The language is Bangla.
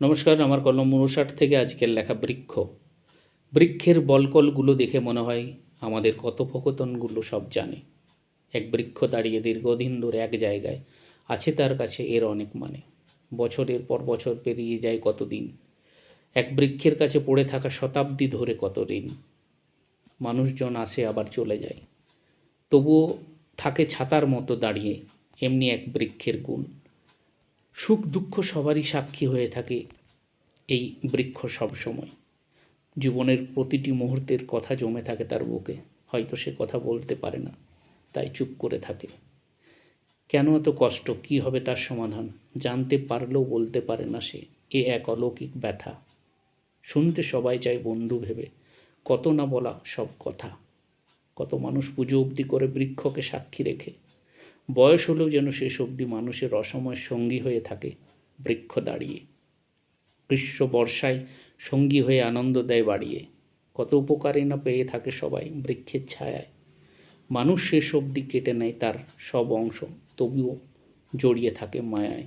নমস্কার, আমার কলম উনষাট থেকে আজকের লেখা বৃক্ষ। বৃক্ষের বলকলগুলো দেখে মনে হয় আমাদের কথোপকথনগুলো সব জানে। এক বৃক্ষ দাঁড়িয়ে দীর্ঘদিন ধরে এক জায়গায় আছে, তার কাছে এর অনেক মানে। বছরের পর বছর পেরিয়ে যায় কতদিন? এক বৃক্ষের কাছে পড়ে থাকা শতাব্দী ধরে কত ঋণ মানুষজন আসে আবার চলে যায়। তবুও থাকে ছাতার মতো দাঁড়িয়ে, এমনি এক বৃক্ষের গুণ। সুখ দুঃখ সবারই সাক্ষী হয়ে থাকে এই বৃক্ষ সবসময় জীবনের প্রতিটি মুহূর্তের কথা জমে থাকে তার বুকে। হয়তো সে কথা বলতে পারে না, তাই চুপ করে থাকে। কেন এত কষ্ট? কি হবে তার সমাধান? জানতে পারলেও বলতে পারে না সে। এ এক অলৌকিক ব্যথা। শুনতে সবাই চায় বন্ধু ভেবে। কত না বলা সব কথা। কত মানুষ পুজো অবধি করে বৃক্ষকে সাক্ষী রেখে। বয়স হলেও যেন শেষ অবধি মানুষের অসময় সঙ্গী হয়ে থাকে বৃক্ষ দাঁড়িয়ে। গ্রীষ্ম বর্ষায় সঙ্গী হয়ে আনন্দ দেয় বাড়িয়ে। কত উপকারই না পেয়ে থাকে সবাই বৃক্ষের ছায়ায়। মানুষ শেষ অবধি কেটে নেয় তার সব অংশ, তবুও জড়িয়ে থাকে মায়ায়।